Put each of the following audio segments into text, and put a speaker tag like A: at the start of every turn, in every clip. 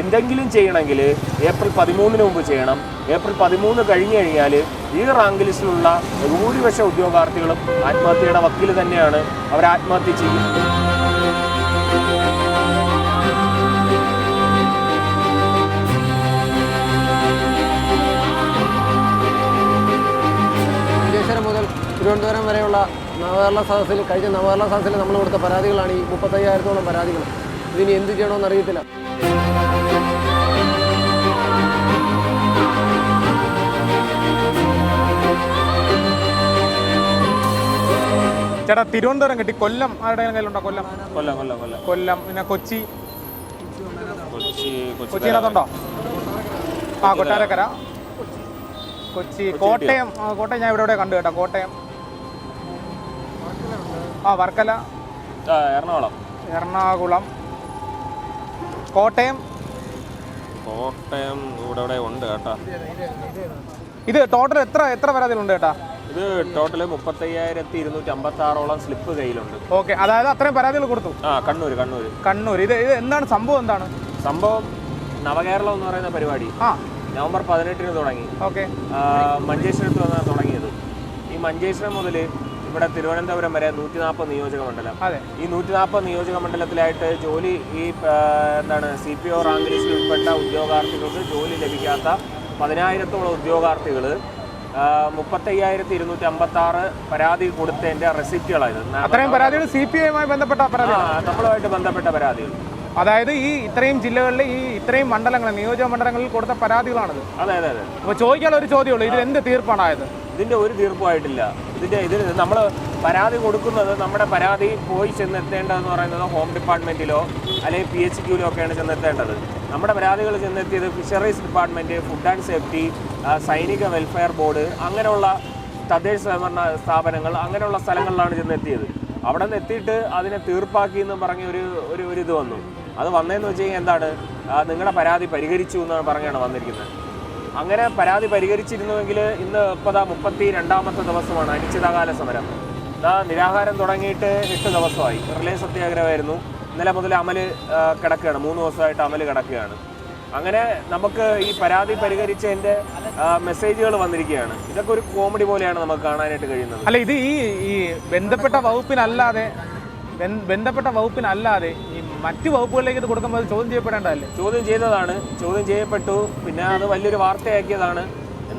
A: എന്തെങ്കിലും ചെയ്യണമെങ്കിൽ ഏപ്രിൽ പതിമൂന്നിന് മുമ്പ് ചെയ്യണം. ഏപ്രിൽ പതിമൂന്ന് കഴിഞ്ഞു കഴിഞ്ഞാൽ ഈ റാങ്ക് ലിസ്റ്റിലുള്ള ഭൂരിപക്ഷ ഉദ്യോഗാർത്ഥികളും ആത്മഹത്യയുടെ വക്കീൽ തന്നെയാണ് അവർ ആത്മഹത്യ ചെയ്യും.
B: മഞ്ചേശ്വരം മുതൽ തിരുവനന്തപുരം വരെയുള്ള നവകേരള സദസ്സിൽ കഴിഞ്ഞ നവകേരള സദസ്സിൽ നമ്മൾ കൊടുത്ത പരാതികളാണ് ഈ മുപ്പത്തയ്യായിരത്തോളം പരാതികൾ. ഇതിനി എന്ത് ചെയ്യണമെന്ന് അറിയത്തില്ല.
C: ചേട്ടാ തിരുവനന്തപുരം കിട്ടി. കൊല്ലം ആരുടെ കയ്യിലുണ്ടോ? കൊല്ലം.
A: കൊല്ലം കൊല്ലം കൊല്ലം.
C: കൊല്ലം. പിന്നെ കൊച്ചി.
A: കൊച്ചി കൊച്ചി
C: കൊച്ചിയിനകത്തുണ്ടോ ആ കൊട്ടാരക്കര. കൊച്ചി കോട്ടയം. കോട്ടയം? ഞാൻ ഇവിടെ ഇവിടെ കണ്ടു കേട്ടോ. കോട്ടയം. ആ വർക്കല.
A: എറണാകുളം.
C: എറണാകുളം. കോട്ടയം.
A: കോട്ടയം ഇവിടെ ഉണ്ട് കേട്ടോ.
C: ഇത് ടോട്ടൽ എത്ര എത്ര പരാതികളുണ്ട് കേട്ടാ?
A: ഇത് ടോട്ടൽ മുപ്പത്തയ്യായിരത്തി ഇരുന്നൂറ്റി അമ്പത്തി ആറോളം സ്ലിപ്പ് കയ്യിലുണ്ട്.
C: ഓക്കെ അതായത് അത്രയും പരാതികൾ കൊടുത്തു?
A: ആ കണ്ണൂർ കണ്ണൂർ
C: കണ്ണൂർ ഇത് ഇത് എന്താണ് സംഭവം എന്താണ്?
A: സംഭവം നവകേരളം എന്ന് പറയുന്ന പരിപാടി.
C: ആ.
A: നവംബർ പതിനെട്ടിന് തുടങ്ങി.
C: ഓക്കെ
A: മഞ്ചേശ്വരത്തിൽ മഞ്ചേശ്വരത്ത് വന്നാണ് തുടങ്ങിയത്. ഈ മഞ്ചേശ്വരം മുതൽ ഇവിടെ തിരുവനന്തപുരം വരെ നൂറ്റി നാൽപ്പത് നിയോജക മണ്ഡലം.
C: അതെ.
A: ഈ നൂറ്റി നാൽപ്പത് നിയോജക മണ്ഡലത്തിലായിട്ട് ജോലി ഈ എന്താണ് സി പി ഒ റാങ്ക് ലിസ്റ്റിൽ ഉൾപ്പെട്ട ഉദ്യോഗാർത്ഥികൾക്ക് ജോലി ലഭിക്കാത്ത പതിനായിരത്തോളം ഉദ്യോഗാർത്ഥികൾ മുപ്പത്തയ്യായിരത്തി ഇരുന്നൂറ്റി അമ്പത്തി ആറ് പരാതി കൊടുത്തതിന്റെ റെസിപ്റ്റുകളായിരുന്നു
C: അത്രയും പരാതികൾ സി പി ഐയുമായി ബന്ധപ്പെട്ട പരാതി
A: നമ്മളുമായിട്ട് ബന്ധപ്പെട്ട പരാതികൾ.
C: അതായത് ഈ ഇത്രയും ജില്ലകളിൽ ഈ ഇത്രയും മണ്ഡലങ്ങൾ നിയോജക മണ്ഡലങ്ങളിൽ കൊടുത്ത പരാതികളാണിത്.
A: അതെ അതെ അതെ.
C: അപ്പോൾ ചോദിക്കാനുള്ള ഒരു ചോദ്യമുള്ളൂ ഇതിൽ എന്ത് തീർപ്പാണായത്?
A: ഇതിന്റെ ഒരു തീർപ്പുമായിട്ടില്ല. ഇതിന്റെ ഇതിൽ നമ്മൾ പരാതി കൊടുക്കുന്നത് നമ്മുടെ പരാതി പോയി ചെന്നെത്തേണ്ടതെന്ന് പറയുന്നത് ഹോം ഡിപ്പാർട്ട്മെന്റിലോ അല്ലെങ്കിൽ പി എച്ച് ഒക്കെയാണ് ചെന്നെത്തേണ്ടത്. നമ്മുടെ പരാതികൾ ചെന്നെത്തിയത് fisheries department food and safety സൈനിക വെൽഫെയർ ബോർഡ് അങ്ങനെയുള്ള തദ്ദേശ സ്വയംഭരണ സ്ഥാപനങ്ങൾ അങ്ങനെയുള്ള സ്ഥലങ്ങളിലാണ് ചെന്നെത്തിയത്. അവിടെ നിന്ന് എത്തിയിട്ട് അതിനെ തീർപ്പാക്കി എന്ന് പറഞ്ഞ ഒരു ഒരു ഒരു ഇത് വന്നു. അത് വന്നതെന്ന് വെച്ച് കഴിഞ്ഞാൽ എന്താണ്? നിങ്ങളുടെ പരാതി പരിഹരിച്ചു എന്നാണ് പറഞ്ഞാണ് വന്നിരിക്കുന്നത്. അങ്ങനെ പരാതി പരിഹരിച്ചിരുന്നുവെങ്കിൽ ഇന്ന് ഇപ്പതാ മുപ്പത്തി രണ്ടാമത്തെ ദിവസമാണ് അനിശ്ചിതകാല സമരം. നിരാഹാരം തുടങ്ങിയിട്ട് എട്ട് ദിവസമായി. റിലേ സത്യാഗ്രഹമായിരുന്നു. ഇന്നലെ മുതൽ അമൽ കിടക്കുകയാണ്. മൂന്ന് ദിവസമായിട്ട് അമൽ കിടക്കുകയാണ്. അങ്ങനെ നമുക്ക് ഈ പരാതി പരിഹരിച്ചതിന്റെ മെസ്സേജുകൾ വന്നിരിക്കുകയാണ്. ഇതൊക്കെ ഒരു കോമഡി പോലെയാണ് നമുക്ക് കാണാനായിട്ട് കഴിയുന്നത്.
C: അല്ല ഇത് ഈ ഈ ബന്ധപ്പെട്ട വകുപ്പിനല്ലാതെ ബന്ധപ്പെട്ട വകുപ്പിനല്ലാതെ ഈ മറ്റു വകുപ്പുകളിലേക്ക് ഇത് കൊടുക്കുമ്പോൾ ചോദ്യം ചെയ്യപ്പെടേണ്ടതല്ലേ?
A: ചോദ്യം ചെയ്തതാണ്. ചോദ്യം ചെയ്യപ്പെട്ടു. പിന്നെ അത് വലിയൊരു വാർത്തയാക്കിയതാണ്.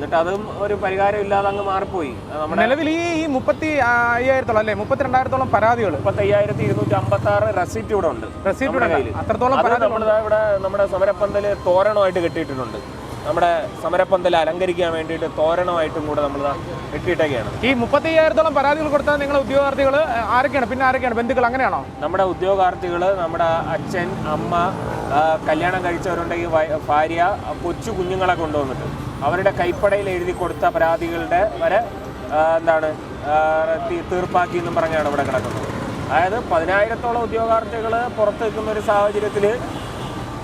A: എന്നിട്ട് അതും ഒരു പരിഹാരം ഇല്ലാതെ അങ്ങ് മാറിപ്പോയി. നമ്മുടെ
C: നിലവിൽ ഈ ഈ മുപ്പത്തി അയ്യായിരത്തോളം അല്ലേ മുപ്പത്തിരണ്ടായിരത്തോളം പരാതികൾ
A: മുപ്പത്തി അയ്യായിരത്തി ഇരുന്നൂറ്റി അമ്പത്തി ആറ് റെസിപ്റ്റ് ഇവിടെ ഉണ്ട്.
C: റെസിപ്റ്റ്. അത്രത്തോളം പരാതി
A: നമ്മൾ ഇവിടെ നമ്മുടെ സമരപ്പന്തൽ തോരണമായിട്ട് കെട്ടിയിട്ടുണ്ട് നമ്മുടെ സമരപ്പന്തൽ അലങ്കരിക്കാൻ വേണ്ടിയിട്ട് തോരണമായിട്ടും കൂടെ നമ്മൾ കെട്ടിയിട്ടൊക്കെയാണ്.
C: ഈ മുപ്പത്തി അയ്യായിരത്തോളം പരാതികൾ കൊടുത്താൽ നിങ്ങളെ ഉദ്യോഗാർത്ഥികൾ ആരൊക്കെയാണ്? പിന്നെ ആരൊക്കെയാണ്? ബന്ധുക്കൾ അങ്ങനെയാണോ?
A: നമ്മുടെ ഉദ്യോഗാർത്ഥികൾ നമ്മുടെ അച്ഛൻ അമ്മ കല്യാണം കഴിച്ചവരുണ്ടെങ്കിൽ ഭാര്യ കൊച്ചു കുഞ്ഞുങ്ങളെ കൊണ്ടുവന്നിട്ട്. അവരുടെ കൈപ്പടയിൽ എഴുതി കൊടുത്ത പരാതികളുടെ വരെ എന്താണ് തീർപ്പാക്കി എന്നും പറഞ്ഞാണ് ഇവിടെ കിടക്കുന്നത്. അതായത് പതിനായിരത്തോളം ഉദ്യോഗാർത്ഥികൾ പുറത്ത് നിൽക്കുന്ന ഒരു സാഹചര്യത്തിൽ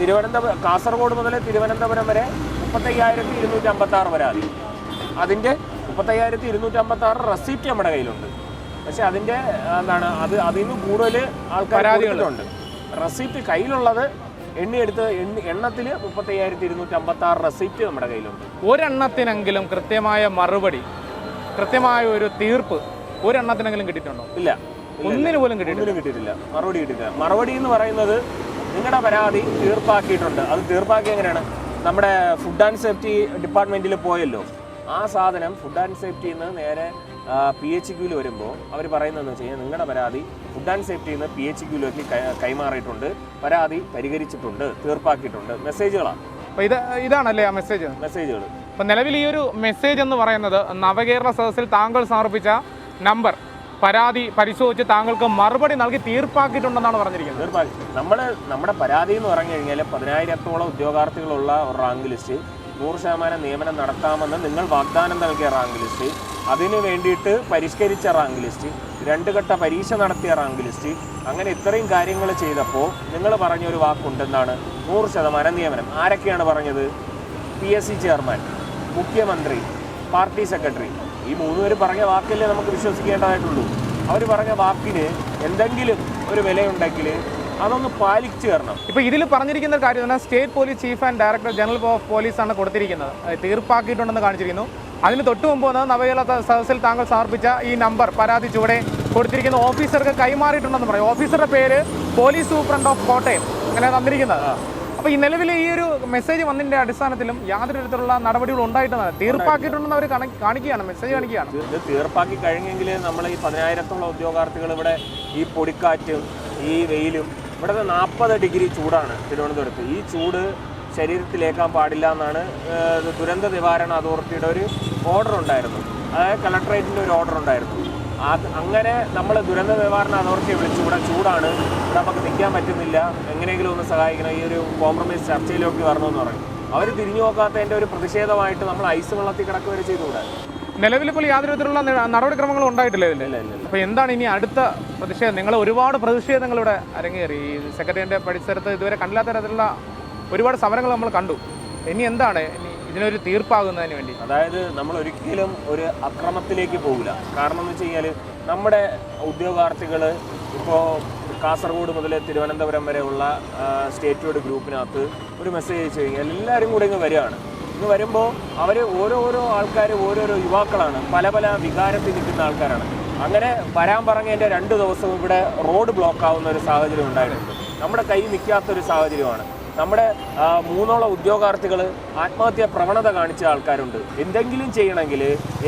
A: തിരുവനന്തപുരം കാസർഗോഡ് മുതൽ തിരുവനന്തപുരം വരെ മുപ്പത്തയ്യായിരത്തി ഇരുന്നൂറ്റി അമ്പത്താറ് പരാതി. അതിന്റെ മുപ്പത്തയ്യായിരത്തി ഇരുന്നൂറ്റി അമ്പത്താറ് റെസിപ്റ്റ് നമ്മുടെ കയ്യിലുണ്ട്. പക്ഷെ അതിന്റെ എന്താണ് അത് അതിൽ നിന്ന് കൂടുതൽ ആൾക്കാർ റെസിപ്റ്റ് കയ്യിലുള്ളത് എണ്ണിയെടുത്ത് എണ്ണി എണ്ണത്തിൽ മുപ്പത്തയ്യായിരത്തി ഇരുന്നൂറ്റി അമ്പത്തി ആറ് റെസിപ്റ്റ് നമ്മുടെ കയ്യിലുണ്ട്.
C: ഒരെണ്ണത്തിനെങ്കിലും കൃത്യമായ മറുപടി കൃത്യമായ ഒരു തീർപ്പ് ഒരെണ്ണത്തിനെങ്കിലും കിട്ടിയിട്ടുണ്ടോ?
A: ഇല്ല.
C: ഒന്നിനു പോലും കിട്ടിയിട്ടില്ല.
A: കിട്ടിയിട്ടില്ല. മറുപടി കിട്ടിയിട്ടില്ല. മറുപടി എന്ന് പറയുന്നത് നിങ്ങളുടെ പരാതി തീർപ്പാക്കിയിട്ടുണ്ട്. അത് തീർപ്പാക്കി എങ്ങനെയാണ്? നമ്മുടെ ഫുഡ് ആൻഡ് സേഫ്റ്റി ഡിപ്പാർട്ട്മെന്റിൽ പോയല്ലോ. ആ സാധനം ഫുഡ് ആൻഡ് സേഫ്റ്റിയിൽ നിന്ന് നേരെ പി എച്ച് ക്യൂൽ വരുമ്പോൾ അവർ പറയുന്നതെന്ന് വെച്ച് കഴിഞ്ഞാൽ നിങ്ങളുടെ പരാതി ഫുഡ് ആൻഡ് സേഫ്റ്റിയിൽ നിന്ന് പി എച്ച് ക്യൂലേക്ക് കൈമാറിയിട്ടുണ്ട്. പരാതി പരിഹരിച്ചിട്ടുണ്ട് തീർപ്പാക്കിയിട്ടുണ്ട്. മെസ്സേജുകളാണ്
C: അപ്പോൾ ഇത് ഇതാണല്ലേ ആ മെസ്സേജ്
A: മെസ്സേജുകൾ
C: അപ്പോൾ നിലവിൽ ഈ ഒരു മെസ്സേജ് എന്ന് പറയുന്നത് നവകേരള സദസ്സിൽ താങ്കൾ സമർപ്പിച്ച നമ്പർ പരാതി പരിശോധിച്ച് താങ്കൾക്ക് മറുപടി നൽകി തീർപ്പാക്കിയിട്ടുണ്ടെന്നാണ് പറഞ്ഞിരിക്കുന്നത്.
A: തീർപ്പാക്കി. നമ്മൾ നമ്മുടെ പരാതി എന്ന് പറഞ്ഞു കഴിഞ്ഞാൽ പതിനായിരത്തോളം ഉദ്യോഗാർത്ഥികളുള്ള ഒരു റാങ്ക് ലിസ്റ്റ് നൂറ് ശതമാനം നിയമനം നടത്താമെന്ന് നിങ്ങൾ വാഗ്ദാനം നൽകിയ റാങ്ക് ലിസ്റ്റ് അതിന് വേണ്ടിയിട്ട് പരിഷ്കരിച്ച റാങ്ക് ലിസ്റ്റ് രണ്ട് ഘട്ട പരീക്ഷ നടത്തിയ റാങ്ക് ലിസ്റ്റ് അങ്ങനെ ഇത്രയും കാര്യങ്ങൾ ചെയ്തപ്പോൾ നിങ്ങൾ പറഞ്ഞൊരു വാക്കുണ്ടെന്നാണ് നൂറ് ശതമാനം നിയമനം. ആരൊക്കെയാണ് പറഞ്ഞത്? പി എസ് സി ചെയർമാൻ മുഖ്യമന്ത്രി പാർട്ടി സെക്രട്ടറി. ഈ മൂന്ന് പേര് പറഞ്ഞ വാക്കല്ലേ നമുക്ക് വിശ്വസിക്കേണ്ടതായിട്ടുള്ളൂ. അവർ പറഞ്ഞ വാക്കിന് എന്തെങ്കിലും ഒരു വിലയുണ്ടെങ്കിൽ അതൊന്ന് പാലിച്ചു തരണം.
C: ഇപ്പൊ ഇതിൽ പറഞ്ഞിരിക്കുന്ന കാര്യം state police chief and director general of police ആണ് കൊടുത്തിരിക്കുന്നത് തീർപ്പാക്കിയിട്ടുണ്ടെന്ന് കാണിച്ചിരിക്കുന്നു. അതിന് തൊട്ടു മുമ്പ് വന്നത് നവകേരള സദസ്സിൽ താങ്കൾ സമർപ്പിച്ച ഈ നമ്പർ പരാതി ചുവടെ കൊടുത്തിരിക്കുന്ന. ഓഫീസർക്ക് കൈമാറിയിട്ടുണ്ടെന്ന് പറയും. ഓഫീസറുടെ പേര് പോലീസ് സൂപ്രണ്ട് ഓഫ് കോട്ടയം. അങ്ങനെ തന്നിരിക്കുന്നത്. അപ്പോൾ ഈ നിലവിൽ ഈ ഒരു മെസ്സേജ് വന്നതിന്റെ അടിസ്ഥാനത്തിലും യാതൊരു തരത്തിലുള്ള നടപടികൾ ഉണ്ടായിട്ടാണ് തീർപ്പാക്കിയിട്ടുണ്ടെന്ന് അവർ കാണിക്കുകയാണ് മെസ്സേജ് കാണിക്കുകയാണ്.
A: ഇത് ഇത് തീർപ്പാക്കി കഴിഞ്ഞെങ്കിൽ നമ്മൾ ഈ പതിനായിരത്തോളം ഉദ്യോഗാർത്ഥികൾ ഇവിടെ ഈ പൊടിക്കാറ്റും ഈ വെയിലും ഇവിടുത്തെ നാൽപ്പത് ഡിഗ്രി ചൂടാണ് തിരുവനന്തപുരത്ത്. ഈ ചൂട് ശരീരത്തിലേക്കാൻ പാടില്ല എന്നാണ് ദുരന്ത നിവാരണ അതോറിറ്റിയുടെ ഒരു ഓർഡർ ഉണ്ടായിരുന്നു. അതായത് കളക്ടറേറ്റിന്റെ ഒരു ഓർഡർ ഉണ്ടായിരുന്നു. അത് അങ്ങനെ നമ്മൾ ദുരന്ത നിവാരണ അതോറിറ്റിയെ വിളിച്ചു. ഇവിടെ ചൂടാണ്. ഇവിടെ നമുക്ക് നിൽക്കാൻ പറ്റുന്നില്ല. എങ്ങനെയെങ്കിലും ഒന്ന് സഹായിക്കണം. ഈ ഒരു കോംപ്രമൈസ് ചർച്ചയിലേക്ക് വരണമെന്ന് പറയും അവർ തിരിഞ്ഞു നോക്കാത്തതിന്റെ ഒരു പ്രതിഷേധമായിട്ട് നമ്മൾ ഐസ് വെള്ളത്തിൽ കിടക്കുക വരെ ചെയ്തുകൂടാ?
C: നിലവിൽ ഇപ്പോൾ യാതൊരു വിധത്തിലുള്ള നടപടിക്രമങ്ങളും ഉണ്ടായിട്ടില്ല ഇതിൽ അപ്പോൾ എന്താണ് ഇനി അടുത്ത പ്രതിഷേധം? നിങ്ങൾ ഒരുപാട് പ്രതിഷേധങ്ങൾ ഇവിടെ അരങ്ങേറി. ഈ സെക്രട്ടറിയുടെ പരിസരത്ത് ഇതുവരെ കണ്ടില്ലാത്ത തരത്തിലുള്ള ഒരുപാട് സമരങ്ങൾ നമ്മൾ കണ്ടു. ഇനി എന്താണ്? ഇതിനൊരു തീർപ്പാകുന്നതിന് വേണ്ടി.
A: അതായത് നമ്മൾ ഒരിക്കലും ഒരു അക്രമത്തിലേക്ക് പോകില്ല കാരണം എന്ന് വെച്ച് കഴിഞ്ഞാൽ നമ്മുടെ ഉദ്യോഗാർത്ഥികൾ ഇപ്പോൾ കാസർഗോഡ് മുതൽ തിരുവനന്തപുരം വരെയുള്ള സ്റ്റേറ്റ്വേഡ് ഗ്രൂപ്പിനകത്ത് ഒരു മെസ്സേജ് അയച്ചു കഴിഞ്ഞാൽ എല്ലാവരും കൂടെ ഇങ്ങ് വരികയാണ്. ഇങ്ങ് വരുമ്പോൾ അവർ ഓരോരോ ആൾക്കാർ ഓരോരോ യുവാക്കളാണ്. പല പല വികാരത്തിൽ നിൽക്കുന്ന ആൾക്കാരാണ്. അങ്ങനെ വരാൻ പറഞ്ഞതിന്റെ രണ്ട് ദിവസം ഇവിടെ റോഡ് ബ്ലോക്ക് ആവുന്ന ഒരു സാഹചര്യം ഉണ്ടായിട്ടുണ്ട്. നമ്മുടെ കൈ നിൽക്കാത്തൊരു സാഹചര്യമാണ്. നമ്മുടെ മൂന്നോളം ഉദ്യോഗാർത്ഥികൾ ആത്മഹത്യ പ്രവണത കാണിച്ച ആൾക്കാരുണ്ട്. എന്തെങ്കിലും ചെയ്യണമെങ്കിൽ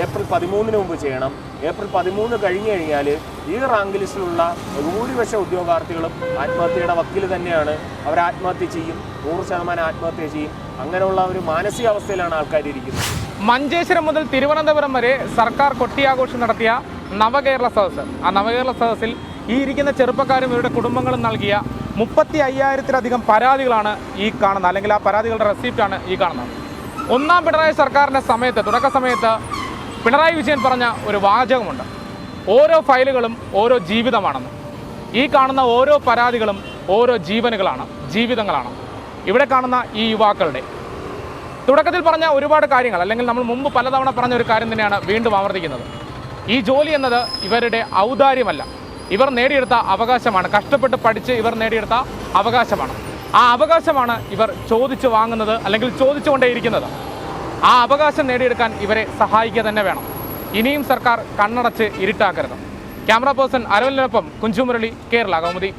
A: ഏപ്രിൽ പതിമൂന്നിന് മുമ്പ് ചെയ്യണം. ഏപ്രിൽ പതിമൂന്ന് കഴിഞ്ഞു കഴിഞ്ഞാൽ ഈ റാങ്ക് ലിസ്റ്റിലുള്ള ഭൂരിപക്ഷ ഉദ്യോഗാർത്ഥികളും ആത്മഹത്യയുടെ വക്കീൽ തന്നെയാണ്. അവർ ആത്മഹത്യ ചെയ്യും. നൂറ് ശതമാനം ആത്മഹത്യ ചെയ്യും. അങ്ങനെയുള്ള ഒരു മാനസികാവസ്ഥയിലാണ് ആൾക്കാർ ഇരിക്കുന്നത്.
C: മഞ്ചേശ്വരം മുതൽ തിരുവനന്തപുരം വരെ സർക്കാർ കൊട്ടിയാഘോഷം നടത്തിയ നവകേരള സദസ്സ്. ആ നവകേരള സദസ്സിൽ ഈ ഇരിക്കുന്ന ചെറുപ്പക്കാരും ഇവരുടെ കുടുംബങ്ങളും നൽകിയ മുപ്പത്തി അയ്യായിരത്തിലധികം പരാതികളാണ് ഈ കാണുന്നത്. അല്ലെങ്കിൽ ആ പരാതികളുടെ റെസിപ്റ്റാണ് ഈ കാണുന്നത്. ഒന്നാം പിണറായി സർക്കാരിന്റെ സമയത്ത് തുടക്ക സമയത്ത് പിണറായി വിജയൻ പറഞ്ഞ ഒരു വാചകമുണ്ട്. ഓരോ ഫയലുകളും ഓരോ ജീവിതമാണെന്ന്. ഈ കാണുന്ന ഓരോ പരാതികളും ഓരോ ജീവനുകളാണ് ജീവിതങ്ങളാണ്. ഇവിടെ കാണുന്ന ഈ യുവാക്കളുടെ. തുടക്കത്തിൽ പറഞ്ഞ ഒരുപാട് കാര്യങ്ങൾ അല്ലെങ്കിൽ നമ്മൾ മുമ്പ് പലതവണ പറഞ്ഞ ഒരു കാര്യം തന്നെയാണ് വീണ്ടും ആവർത്തിക്കുന്നത്. ഈ ജോലി എന്നത് ഇവരുടെ ഔദാര്യമല്ല. ഇവർ നേടിയെടുത്ത അവകാശമാണ്. കഷ്ടപ്പെട്ട് പഠിച്ച് ഇവർ നേടിയെടുത്ത അവകാശമാണ്. ആ അവകാശമാണ് ഇവർ ചോദിച്ചു വാങ്ങുന്നത് അല്ലെങ്കിൽ ചോദിച്ചുകൊണ്ടേയിരിക്കുന്നത്. ആ അവകാശം നേടിയെടുക്കാൻ ഇവരെ സഹായിക്കുക തന്നെ വേണം. ഇനിയും സർക്കാർ കണ്ണടച്ച് ഇരുട്ടാക്കരുത്. ക്യാമറ പേഴ്സൺ അരവലിനൊപ്പം കുഞ്ചുമുരളി കേരള കൗമുദി.